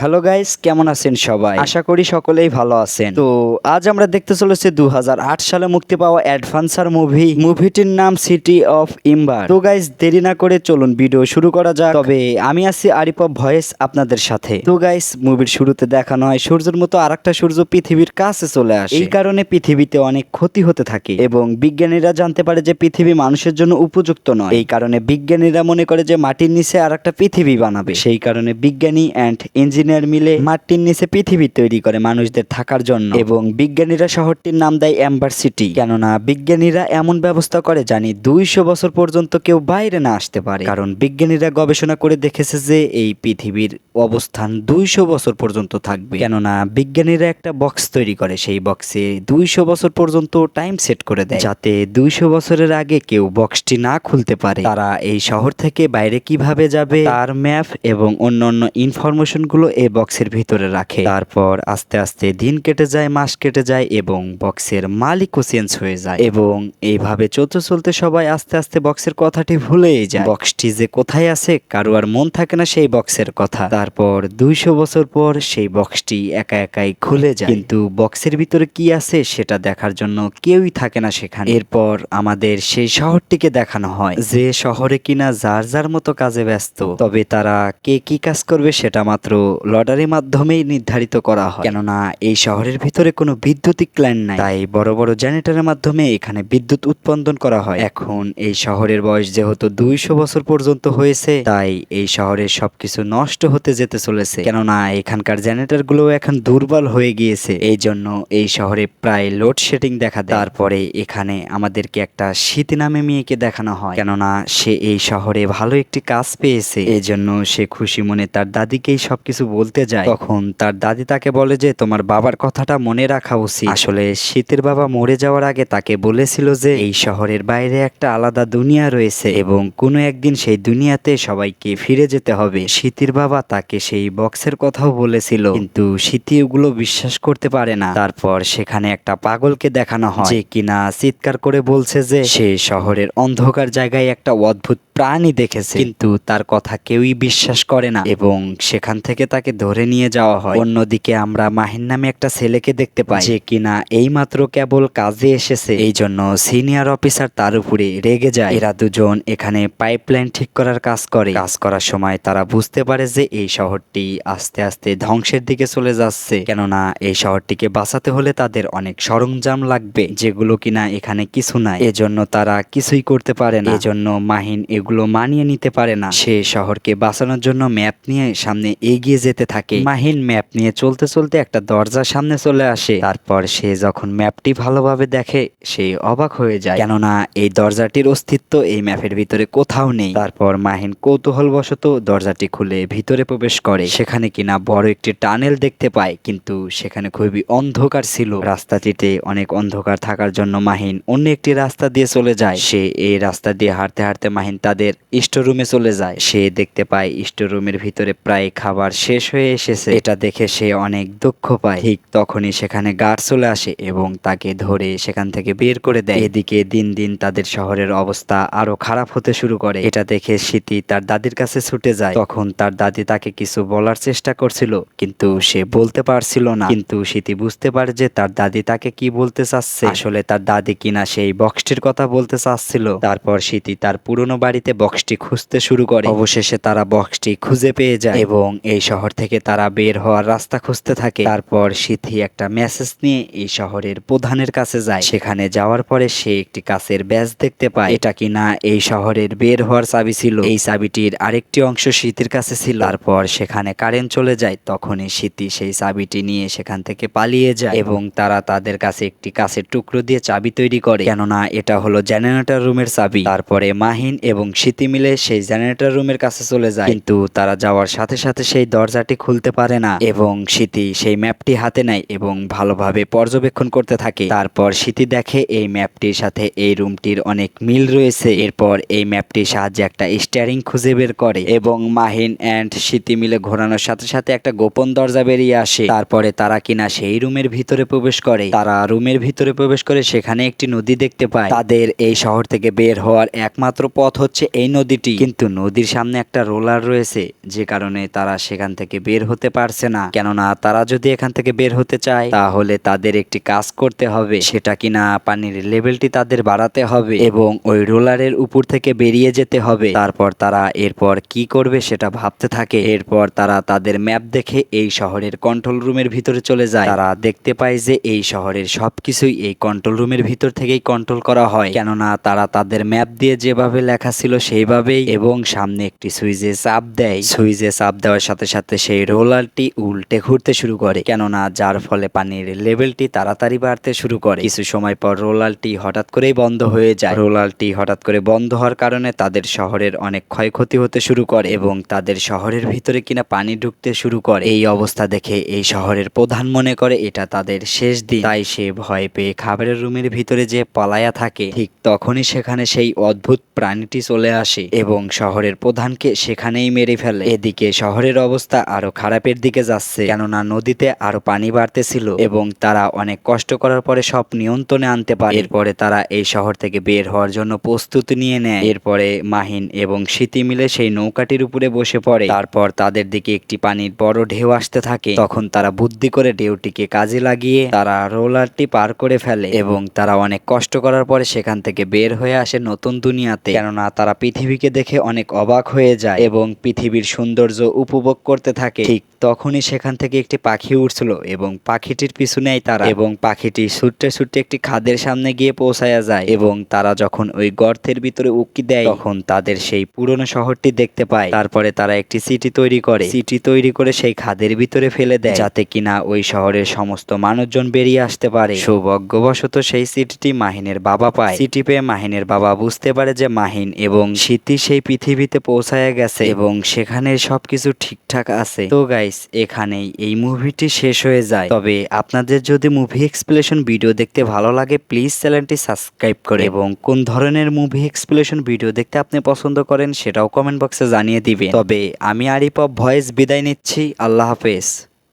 Hello guys কেমন আছেন সবাই? আশা করি সকলেই ভালো আছেন। তো আজ আমরা দেখতে চলেছি দু হাজার আট সালে মুক্তি পাওয়া অ্যাডভান্সার মুভি। মুভিটির নাম সিটি অফ ইম্বার তো গাইস দেরি না করে চলুন ভিডিও শুরু করা যাক। তবে আমি আছি আরিফ ভয়েস আপনাদের সাথে। তো গাইস মুভির শুরুতে দেখানো হয় সূর্যের মতো আরেকটা সূর্য পৃথিবীর কাছে চলে আসে। এই কারণে পৃথিবীতে অনেক ক্ষতি হতে থাকে এবং বিজ্ঞানীরা জানতে পারে যে পৃথিবী মানুষের জন্য উপযুক্ত নয়। এই কারণে বিজ্ঞানীরা মনে করে যে মাটির নিচে আর একটা পৃথিবী বানাবে। সেই কারণে বিজ্ঞানী অ্যান্ড ইঞ্জিনিয়ার মিলে মাটির নিচে পৃথিবী তৈরি করে মানুষদের থাকার জন্য এবং বিজ্ঞানীরা শহরটির নাম দেয় অ্যাম্বার সিটি কেননা বিজ্ঞানীরা এমন ব্যবস্থা করে জানি দুইশো বছর পর্যন্ত কেউ বাইরে না আসতে পারে। কারণ বিজ্ঞানীরা গবেষণা করে দেখেছে যে এই পৃথিবীর অবস্থান দুইশো বছর পর্যন্ত থাকবে। কেননা বিজ্ঞানীরা একটা বক্স তৈরি করে, সেই বক্সে দুইশো বছর পর্যন্ত টাইম সেট করে দেয়। যাতে দুইশো বছরের আগে কেউ বক্সটি না খুলতে পারে। তারা এই শহর থেকে বাইরে কীভাবে যাবে, তার ম্যাপ এবং অন্যান্য ইনফরমেশনগুলো এই বক্সের ভিতরে রাখে। তারপর আস্তে আস্তে দিন কেটে যায়, মাস কেটে যায় এবং বক্সের মালিকও চেঞ্জ হয়ে যায় এবং এইভাবে চলতে চলতে সবাই আস্তে আস্তে বক্সের কথাটি ভুলেই যায়। বক্সটি যে কোথায় আছে, কারও আর মন থাকে না সেই বক্সের কথা। তারপর দুইশো বছর পর সেই বক্সটি একা একাই খুলে যায়। কিন্তু বক্সের ভিতরে কি আছে সেটা দেখার জন্য কেউই থাকে না সেখানে। এরপর আমাদের সেই শহরটিকে দেখানো হয়, যে শহরে কিনা যার যার মতো কাজে ব্যস্ত। তবে তারা কে কি কাজ করবে সেটা মাত্র লটারির মাধ্যমেই নির্ধারিত করা হয়। কেননা এই শহরের ভিতরে কোনো বৈদ্যুতিক লাইন নাই। তাই বড় বড় জেনারেটরের মাধ্যমে এখানে বিদ্যুৎ উৎপাদন করা হয়। এখন এই শহরের বয়স যেহেতু দুইশো বছর পর্যন্ত হয়েছে, তাই এই শহরের সবকিছু নষ্ট হতে যেতে চলেছে। কেননা এখানকার জেনারেটরগুলো এখন দুর্বল হয়ে গিয়েছে। এই জন্য এই শহরে প্রায় লোডশেডিং দেখা দেয়। তারপরে এখানে আমাদেরকে একটা শীত নামে মেয়েকে দেখানো হয়। কেননা সে এই শহরে ভালো একটি কাজ পেয়েছে। এই জন্য সে খুশি মনে তার দাদিকেই সবকিছু বলতে যায়। তখন তার দাদি তাকে বলে যে, তোমার বাবার কথাটা মনে রাখা উচিত। আসলে শীতের বাবা মরে যাওয়ার আগে তাকে বলেছিল যে, এই শহরের বাইরে একটা আলাদা দুনিয়া রয়েছে এবং কোনো একদিন সেই দুনিয়াতে সবাইকে ফিরে যেতে হবে। শীতের বাবা তাকে সেই বক্সের কথাও বলেছিল, কিন্তু শীতি ওগুলো বিশ্বাস করতে পারে না। তারপর সেখানে একটা পাগলকে দেখানো হয়, যে কিনা চিৎকার করে বলছে যে, সে শহরের অন্ধকার জায়গায় একটা অদ্ভুত প্রাণী দেখেছে। কিন্তু তার কথা কেউই বিশ্বাস করে না এবং সেখান থেকে তাকে ধরে নিয়ে যাওয়া হয়। অন্যদিকে আমরা মাহিন নামে একটা ছেলেকে দেখতে পাই, যে কিনা এইমাত্র কেবল কাজে এসেছে। এই জন্য সিনিয়র অফিসার তার উপরে রেগে যায়। এরা দুজন এখানে পাইপলাইন ঠিক করার কাজ করে। কাজ করার সময় তারা বুঝতে পারে যে এই শহরটি আস্তে আস্তে ধ্বংসের দিকে চলে যাচ্ছে। কেননা এই শহরটিকে বাঁচাতে হলে তাদের অনেক সরঞ্জাম লাগবে, যেগুলো কিনা এখানে কিছু নাই। এজন্য তারা কিছুই করতে পারে না। এজন্য মাহিন এগুলো মানিয়ে নিতে পারে না। সে শহরকে বাঁচানোর জন্য ম্যাপ নিয়ে সামনে এগিয়ে যেতে থাকে। মাহিন ম্যাপ নিয়ে চলতে চলতে একটা দরজার সামনে চলে আসে। তারপর সে যখন ম্যাপটি ভালোভাবে দেখে, সে অবাক হয়ে যায়। কেননা এই দরজাটির অস্তিত্ব এই ম্যাপের ভিতরে কোথাও নেই। তারপর মাহিন কৌতূহলবশত দরজাটি খুলে ভিতরে প্রবেশ করে। সেখানে কিনা বড় একটি টানেল দেখতে পায়, কিন্তু সেখানে খুবই অন্ধকার ছিল। রাস্তাটিতে অনেক অন্ধকার থাকার জন্য মাহিন অন্য একটি রাস্তা দিয়ে চলে যায়। সে এই রাস্তা দিয়ে হাঁটতে হাঁটতে মাহিন তাদের স্টোররুমে চলে যায়। সে দেখতে পায় স্টোররুমের ভিতরে প্রায় খাবার শেষ হয়ে এসেছে। এটা দেখে সে অনেক দুঃখ পায়। ঠিক তখনই সেখানে গার্ড চলে আসে এবং তাকে ধরে সেখান থেকে বের করে দেয়। এদিকে দিন দিন তাদের শহরের অবস্থা আরও খারাপ হতে শুরু করে। এটা দেখে স্মৃতি তার দাদির কাছে ছুটে যায়। তখন তার দাদি তাকে কিছু বলার চেষ্টা করছিল, কিন্তু সে বলতে পারছিল না। কিন্তু স্মৃতি বুঝতে পারে যে তার দাদি তাকে কি বলতে চাচ্ছে। আসলে তার দাদি কিনা সেই বক্সটির কথা বলতে চাচ্ছিল। তারপর স্মৃতি তার পুরনো বাড়িতে বক্সটি খুঁজতে শুরু করে। অবশেষে তারা বক্সটি খুঁজে পেয়ে যায় এবং এই শহর থেকে তারা বের হওয়ার রাস্তা খুঁজতে থাকে। তারপর সিথি একটা মেসেজ নিয়ে এই শহরের প্রধানের কাছে যায়। সেখানে যাওয়ার পরে সে একটি কাছের ব্যাজ দেখতে পায়। এটা কিনা এই শহরের বের হওয়ার চাবি ছিল। এই চাবিটির আরেকটি অংশ শীতির কাছে ছিল। তারপর সেখানে কারেন্ট চলে যায়। তখনই স্মৃতি সেই চাবিটি নিয়ে সেখান থেকে পালিয়ে যায় এবং তারা তাদের কাছে একটি কাছের টুকরো দিয়ে চাবি তৈরি করে। কেননা এটা হলো জেনারেটর রুমের চাবি। তারপরে মাহিন এবং স্মৃতি মিলে সেই জেনারেটর রুমের কাছে চলে যায়। কিন্তু তারা যাওয়ার সাথে সাথে সেই দরজাটি খুলতে পারে না এবং স্মৃতি সেই ম্যাপটি হাতে নেয় এবং ভালোভাবে পর্যবেক্ষণ করতে থাকে। তারপর স্মৃতি দেখে এই ম্যাপটির সাথে এই রুমটির অনেক মিল রয়েছে। এরপর এই ম্যাপটির সাহায্যে একটা স্টিয়ারিং খুঁজে বের করে এবং মাহিন অ্যান্ড স্মৃতি মিলে ঘোরানোর সাথে সাথে একটা গোপন দরজা বেরিয়ে আসে। তারপরে তারা কিনা সেই রুমের ভিতরে প্রবেশ করে। তারা রুমের ভিতরে প্রবেশ করে সেখানে একটি নদী দেখতে পায়। তাদের এই শহর থেকে বের হওয়ার একমাত্র পথ হচ্ছে হচ্ছে এই নদীটি। কিন্তু নদীর সামনে একটা রোলার রয়েছে, যে কারণে তারা সেখান থেকে বের হতে পারছে না। কেননা তারা যদি এখান থেকে বের হতে চায়, তাহলে তাদের একটি কাজ করতে হবে। সেটা কিনা পানির লেভেলটি তাদের বাড়াতে হবে এবং ওই রোলারের উপর থেকে বেরিয়ে যেতে হবে। তারপর তারা এরপর কি করবে সেটা ভাবতে থাকে। এরপর তারা তাদের ম্যাপ দেখে এই শহরের কন্ট্রোল রুমের ভিতরে চলে যায়। তারা দেখতে পায় যে এই শহরের সবকিছুই এই কন্ট্রোল রুমের ভিতর থেকেই কন্ট্রোল করা হয়। কেননা তারা তাদের ম্যাপ দিয়ে যেভাবে লেখা ছিল সেইভাবেই এবং সামনে একটি সুইচে চাপ দেয়। সুইচে চাপ দেওয়ার সাথে সাথে সেই রোলারটি উল্টে ঘুরতে শুরু করে, কেননা যার ফলে পানির লেভেলটি তাড়াতাড়ি বাড়তে শুরু করে। কিছু সময় পর রোলারটি হঠাৎ করেই বন্ধ হয়ে যায়। রোলারটি হঠাৎ করে বন্ধ হওয়ার কারণে তাদের শহরের অনেক ক্ষয়ক্ষতি হতে শুরু করে এবং তাদের শহরের ভিতরে কিনা পানি ঢুকতে শুরু করে। এই অবস্থা দেখে এই শহরের প্রধান মনে করে এটা তাদের শেষ দিন। তাই সে ভয় পেয়ে খাবারের রুমের ভিতরে যে পলায়া থাকে, ঠিক তখনই সেখানে সেই অদ্ভুত প্রাণীটি চলে আসে এবং শহরের প্রধানকে সেখানেই মেরে ফেলে। এদিকে শহরের অবস্থা আরও খারাপের দিকে যাচ্ছে, কেননা নদীতে আরও পানি বাড়তেছিল এবং তারা অনেক কষ্ট করার পরে সব নিয়ন্ত্রণে আনতে পারে। এরপরে তারা এই শহর থেকে বের হওয়ার জন্য প্রস্তুতি নিয়ে নেয়। এরপরে মাহিন এবং স্মৃতি মিলে সেই নৌকাটির উপরে বসে পড়ে। তারপর তাদের দিকে একটি পানির বড় ঢেউ আসতে থাকে। তখন তারা বুদ্ধি করে ঢেউটিকে কাজে লাগিয়ে তারা রোলারটি পার করে ফেলে এবং তারা অনেক কষ্ট করার পরে সেখান থেকে বের হয়ে আসে নতুন দুনিয়াতে। কেননা তারা পৃথিবীকে দেখে অনেক অবাক হয়ে যায় এবং পৃথিবীর সৌন্দর্য উপভোগ করতে থাকে। ঠিক তখনই সেখান থেকে একটি পাখি উঠছিল এবং পাখিটির পিছনেই তারা এবং পাখিটি ছুটতে ছুটতে একটি খাদের সামনে গিয়ে পৌঁছায়া যায় এবং তারা যখন ওই গর্তের ভিতরে উকি দেয়, তখন তাদের সেই পুরনো শহরটি দেখতে পায়। তারপরে তারা একটি সিটি তৈরি করে। সিটি তৈরি করে সেই খাদের ভিতরে ফেলে দেয় যাতে কিনা ওই শহরের সমস্ত মানুষজন বেরিয়ে আসতে পারে। সৌভাগ্যবশত সেই সিটিটি মাহিনের বাবা পায়। সিটি পেয়ে মাহিনের বাবা বুঝতে পারে যে মাহিন এবং স্মৃতি সেই পৃথিবীতে পৌঁছায় গেছে এবং সেখানে সবকিছু ঠিকঠাক আছে। তো গাইস এখানেই এই মুভিটি শেষ হয়ে যায়। তবে আপনাদের যদি মুভি এক্সপ্লেশন ভিডিও দেখতে ভালো লাগে প্লিজ চ্যানেলটি সাবস্ক্রাইব করে এবং কোন ধরনের মুভি এক্সপ্লেশন ভিডিও দেখতে আপনি পছন্দ করেন, সেটাও কমেন্ট বক্সে জানিয়ে দিবেন। তবে আমি আরিপপ ভয়েস বিদায় নিচ্ছি। আল্লাহ হাফেজ।